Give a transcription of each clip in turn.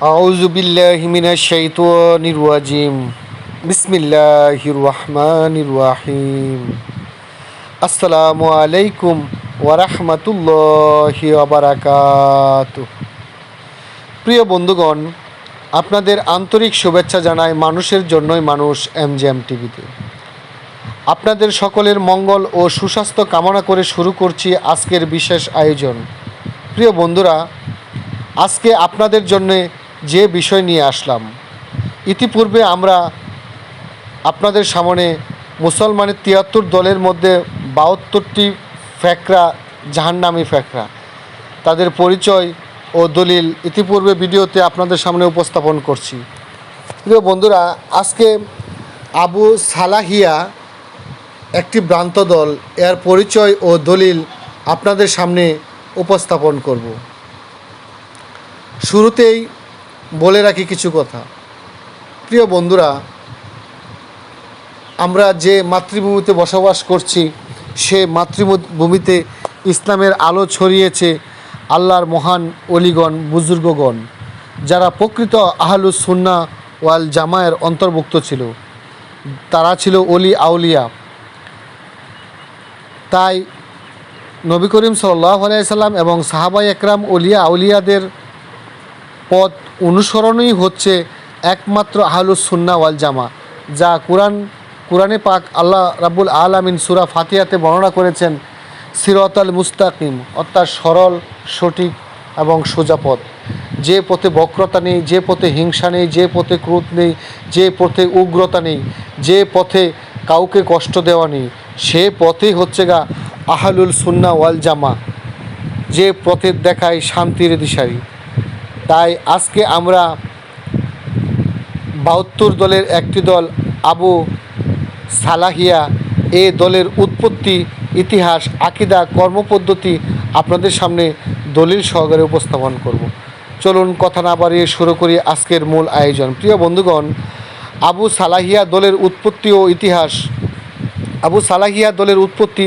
أعوذ بالله من الشيطان الرجيم بسم الله الرحمن الرحيم আসসালামু আলাইকুম ওরহমতুল্লাহি ওবরাকাত প্রিয় বন্ধুগণ আপনাদের আন্তরিক শুভেচ্ছা জানাই মানুষের জন্যই মানুষ এমজিএম টিভিতে আপনাদের সকলের মঙ্গল ও সুস্বাস্থ্য কামনা করে শুরু করছি আজকের বিশেষ আয়োজন প্রিয় বন্ধুরা আজকে আপনাদের জন্যে যে বিষয় নিয়ে আসলাম, ইতিপূর্বে আমরা আপনাদের সামনে মুসলমানের তিয়াত্তর দলের মধ্যে বাহাত্তরটি ফ্যাকরা, জাহান্নামি ফ্যাকরা। তাদের পরিচয় ও দলিল ইতিপূর্বে ভিডিওতে আপনাদের সামনে উপস্থাপন করছি। প্রিয় বন্ধুরা, আজকে আবু সালাহিয়া একটি ভ্রান্ত দল, এর পরিচয় ও দলিল আপনাদের সামনে উপস্থাপন করব। শুরুতেই বলে রাখি কিছু কথা। প্রিয় বন্ধুরা, আমরা যে মাতৃভূমিতে বসবাস করছি, সে মাতৃভূমিতে ইসলামের আলো ছড়িয়েছে আল্লাহর মহান অলিগণ, বুজুর্গগণ, যারা প্রকৃত আহলুস সুন্না ওয়াল জামায়ের অন্তর্ভুক্ত ছিল। তারা ছিল অলি আউলিয়া। তাই নবী করিম সাল্লাহ আলাইসাল্লাম এবং সাহাবাই একরাম অলিয়া আউলিয়াদের পথ অনুসরণই হচ্ছে একমাত্র আহলুস সুন্না ওয়াল জামা যা কোরআন, কোরআনে পাক আল্লাহ রাব্বুল আলামিন সুরা ফাতিয়াতে বর্ণনা করেছেন সিরত আল মুস্তাকিম, অর্থাৎ সরল, সঠিক এবং সোজা পথ। যে পথে বক্রতা নেই, যে পথে হিংসা নেই, যে পথে ক্রোধ নেই, যে পথে উগ্রতা নেই, যে পথে কাউকে কষ্ট দেওয়া নেই, সে পথে হচ্ছে গা আহলুল সুন্না ওয়াল জামা যে পথে দেখায় শান্তির দিশারি। তাই আজকে আমরা বাহাত্তর দলের একটি দল, আবু সালাহিয়া, এ দলের উৎপত্তি, ইতিহাস, আকিদা, কর্মপদ্ধতি আপনাদের সামনে দলিল সহকারে উপস্থাপন করব। চলুন কথা না বাড়িয়ে শুরু করি আজকের মূল আয়োজন। প্রিয় বন্ধুগণ, আবু সালাহিয়া দলের উৎপত্তি ও ইতিহাস। আবু সালাহিয়া দলের উৎপত্তি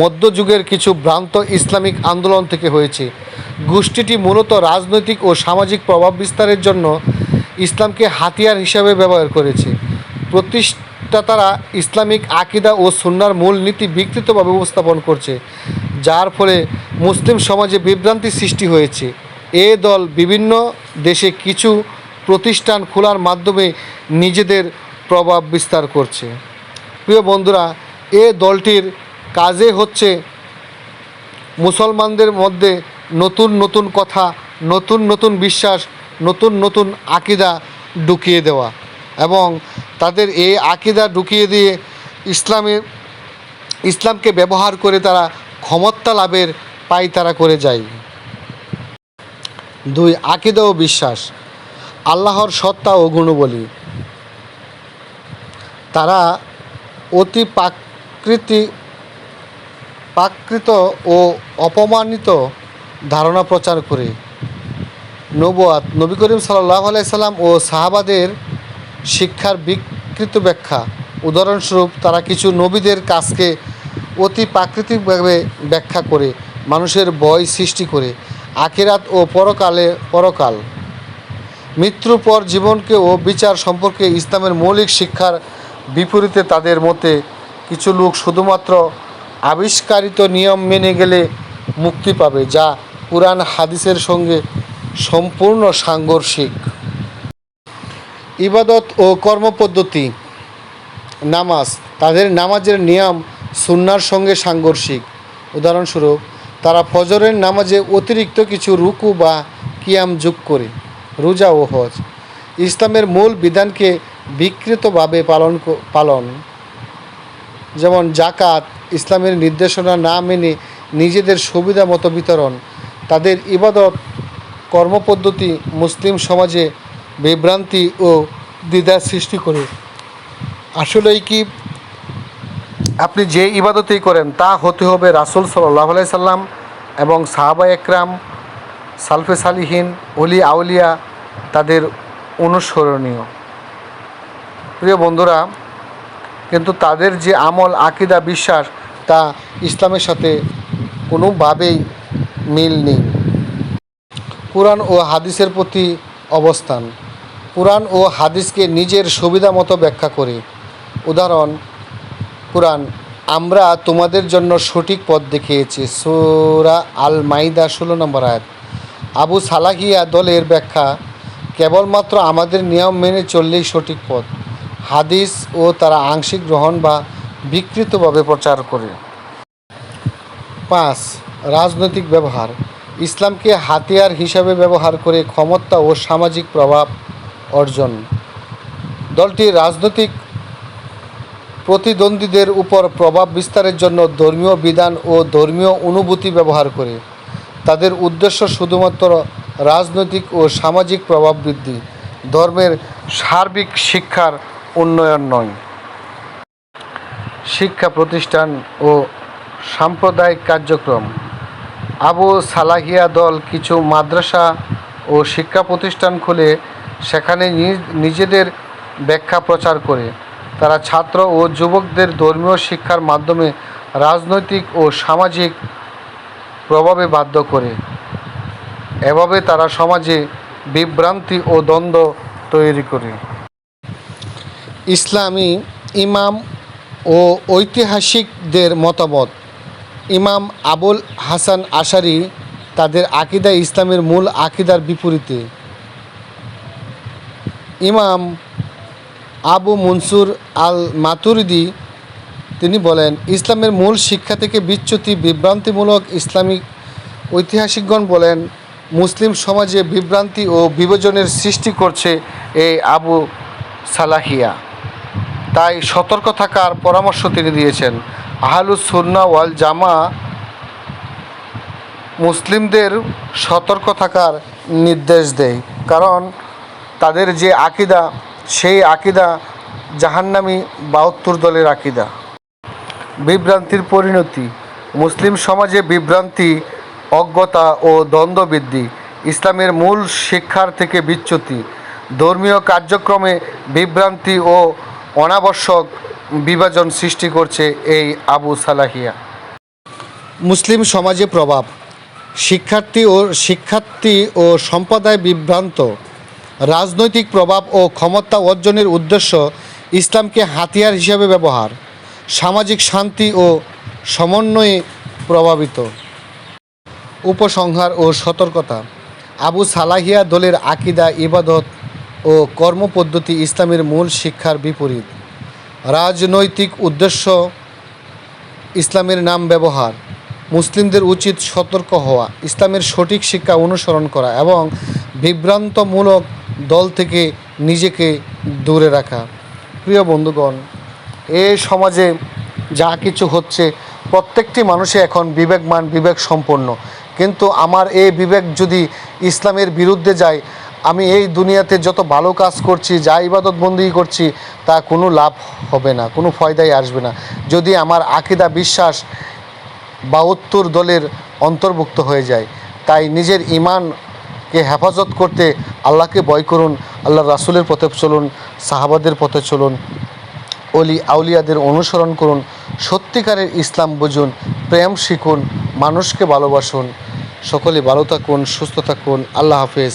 মধ্যযুগের কিছু ভ্রান্ত ইসলামিক আন্দোলন থেকে হয়েছে। গোষ্ঠীটি মূলত রাজনৈতিক ও সামাজিক প্রভাব বিস্তারের জন্য ইসলামকে হাতিয়ার হিসাবে ব্যবহার করেছে। প্রতিষ্ঠাতারা ইসলামিক আকিদা ও সুন্নার মূল নীতি বিকৃতভাবে উপস্থাপন করছে, যার ফলে মুসলিম সমাজে বিভ্রান্তি সৃষ্টি হয়েছে। এ দল বিভিন্ন দেশে কিছু প্রতিষ্ঠান খোলার মাধ্যমে নিজেদের প্রভাব বিস্তার করছে। প্রিয় বন্ধুরা, এ দলটির কাজে হচ্ছে মুসলমানদের মধ্যে নতুন নতুন কথা, নতুন নতুন বিশ্বাস, নতুন নতুন আকিদা ঢুকিয়ে দেওয়া এবং তাদের এই আকিদা ঢুকিয়ে দিয়ে ইসলামের ইসলামকে ব্যবহার করে তারা ক্ষমতা লাভের পাই তারা করে যায়। দুই, আকিদা ও বিশ্বাস। আল্লাহর সত্তা ও গুণবলী। তারা অতি প্রাকৃতি, প্রাকৃত ও অপমানিত ধারণা প্রচার করে। নবুয়াত, নবী করিম সাল্লাহ আলাইসাল্লাম ও সাহাবাদের শিক্ষার বিকৃত ব্যাখ্যা। উদাহরণস্বরূপ, তারা কিছু নবীদের কাজকে অতি প্রাকৃতিকভাবে ব্যাখ্যা করে, মানুষের ভয় সৃষ্টি করে, আখিরাত ও পরকালে পরকাল। মৃত্যুর পর জীবনকে ও বিচার সম্পর্কে ইসলামের মৌলিক শিক্ষার বিপরীতে তাদের মতে, কিছু লোক শুধুমাত্র আবিষ্কারিত নিয়ম মেনে গেলে মুক্তি পাবে, যা কোরআন হাদিসের সঙ্গে সম্পূর্ণ সাংঘর্ষিক। ইবাদত ও কর্মপদ্ধতি, নামাজ, তাদের নামাজের নিয়ম সুন্নার সঙ্গে সাংঘর্ষিক। উদাহরণস্বরূপ, তারা ফজরের নামাজে অতিরিক্ত কিছু রুকু বা কিয়াম যোগ করে, রোজা ও হজ। ইসলামের মূল বিধানকে বিকৃতভাবে পালন পালন। যেমন, জাকাত, ইসলামের নির্দেশনা না মেনে নিজেদের সুবিধা মতো বিতরণ তাদের ইবাদত, কর্মপদ্ধতি মুসলিম সমাজে বিভ্রান্তি ও দ্বিধার সৃষ্টি করে। আসলেই কি, আপনি যে ইবাদতেই করেন, তা হতে হবে রাসুল সাল্লাহ সাল্লাম এবং সাহাবা একরাম, সালফে সালিহীন অলি আউলিয়া তাদের অনুসরণীয়। প্রিয় বন্ধুরা, কিন্তু তাদের যে আমল, আকিদা, বিশ্বাস, তা ইসলামের সাথে কোনোভাবেই মিল নেই। কোরআন ও হাদিসের প্রতি অবস্থান। কোরআন ও হাদিসকে নিজের সুবিধা মতো ব্যাখ্যা করে। উদাহরণ, কোরআন, আমরা তোমাদের জন্য সঠিক পথ দেখিয়েছি। সুরা আল মাইদা ষোলো নম্বর আয়াত। আবু সালাহিয়া দলের ব্যাখ্যা, কেবলমাত্র আমাদের নিয়ম মেনে চললেই সঠিক পথ। হাদিস ও তারা আংশিক গ্রহণ বা বিকৃতভাবে প্রচার করে। পাঁচ রাজনৈতিক ব্যবহার, ইসলামকে হাতিয়ার হিসাবে ব্যবহার করে ক্ষমতা ও সামাজিক প্রভাব অর্জন। দলটি রাজনৈতিক প্রতিদ্বন্দ্বীদের উপর প্রভাব বিস্তারের জন্য ধর্মীয় বিধান ও ধর্মীয় অনুভূতি ব্যবহার করে। তাদের উদ্দেশ্য শুধুমাত্র রাজনৈতিক ও সামাজিক প্রভাব বৃদ্ধি, ধর্মের সার্বিক শিক্ষার উন্নয়ন নয়। শিক্ষা প্রতিষ্ঠান ও সাম্প্রদায়িক কার্যক্রম আবু সালাহিয়া দল কিছু মাদ্রাসা ও শিক্ষা প্রতিষ্ঠান খুলে সেখানে নিজ- নিজেদের ব্যাখ্যা প্রচার করে। তারা ছাত্র ও যুবকদের ধর্মীয় শিক্ষার মাধ্যমে রাজনৈতিক ও সামাজিক প্রভাবে বাধ্য করে। এভাবে তারা সমাজে বিভ্রান্তি ও দ্বন্দ্ব তৈরি করে। ইসলামী ইমাম ও ঐতিহাসিকদের মতামত ইমাম আবুল হাসান আশারি তাদের আকিদা ইসলামের মূল আকিদার বিপরীতে। ইমাম আবু মনসুর আল মাতুরিদি তিনি বলেন, ইসলামের মূল শিক্ষা থেকে বিচ্যুতি বিভ্রান্তিমূলক ইসলামিক ঐতিহাসিকগণ বলেন, মুসলিম সমাজে বিভ্রান্তি ও বিভাজনের সৃষ্টি করছে এই আবু সালাহিয়া। তাই সতর্ক থাকার পরামর্শ তিনি দিয়েছেন। আহালুস সুন্না ওয়াল জামা মুসলিমদের সতর্ক থাকার নির্দেশ দেয়। কারণ তাদের যে আকিদা, সেই আকিদা জাহান্নামি বাহাত্তর দলের আকিদা। বিভ্রান্তির পরিণতি। মুসলিম সমাজে বিভ্রান্তি, অজ্ঞতা ও দ্বন্দ্ব বৃদ্ধি ইসলামের মূল শিক্ষার থেকে বিচ্যুতি। ধর্মীয় কার্যক্রমে বিভ্রান্তি ও অনাবশ্যক বিভাজন সৃষ্টি করছে এই আবু সালাহিয়া। মুসলিম সমাজে প্রভাব। শিক্ষার্থী ও শিক্ষার্থী ও সম্প্রদায় বিভ্রান্ত। রাজনৈতিক প্রভাব ও ক্ষমতা অর্জনের উদ্দেশ্য ইসলামকে হাতিয়ার হিসেবে ব্যবহার। সামাজিক শান্তি ও সমন্বয়ে প্রভাবিত। উপসংহার ও সতর্কতা। আবু সালাহিয়া দলের আকিদা, ইবাদত ও কর্মপদ্ধতি ইসলামের মূল শিক্ষার বিপরীত। রাজনৈতিক উদ্দেশ্য ইসলামের নাম ব্যবহার, মুসলিমদের উচিত সতর্ক হওয়া, ইসলামের সঠিক শিক্ষা অনুসরণ করা এবং বিভ্রান্তমূলক দল থেকে নিজেকে দূরে রাখা। প্রিয় বন্ধুগণ, এ সমাজে যা কিছু হচ্ছে, প্রত্যেকটি মানুষে এখন বিবেকমান বিবেক সম্পন্ন কিন্তু আমার এই বিবেক যদি ইসলামের বিরুদ্ধে যায় আমি এই দুনিয়াতে যত ভালো কাজ করছি, যা ইবাদত বন্দি করছি, তা কোনো লাভ হবে না, কোনো ফয়দাই আসবে না। যদি আমার আকিদা, বিশ্বাস বাহাত্তর দলের অন্তর্ভুক্ত হয়ে যায়, তাই নিজের ইমানকে হেফাজত করতে আল্লাহকে বয় করুন আল্লাহ রাসুলের পথে চলুন, সাহাবাদের পথে চলুন অলি আউলিয়াদের অনুসরণ করুন, সত্যিকারের ইসলাম বুঝুন, প্রেম শিখুন, মানুষকে ভালোবাসুন। সকলে ভালো থাকুন, সুস্থ থাকুন। আল্লাহ হাফেজ।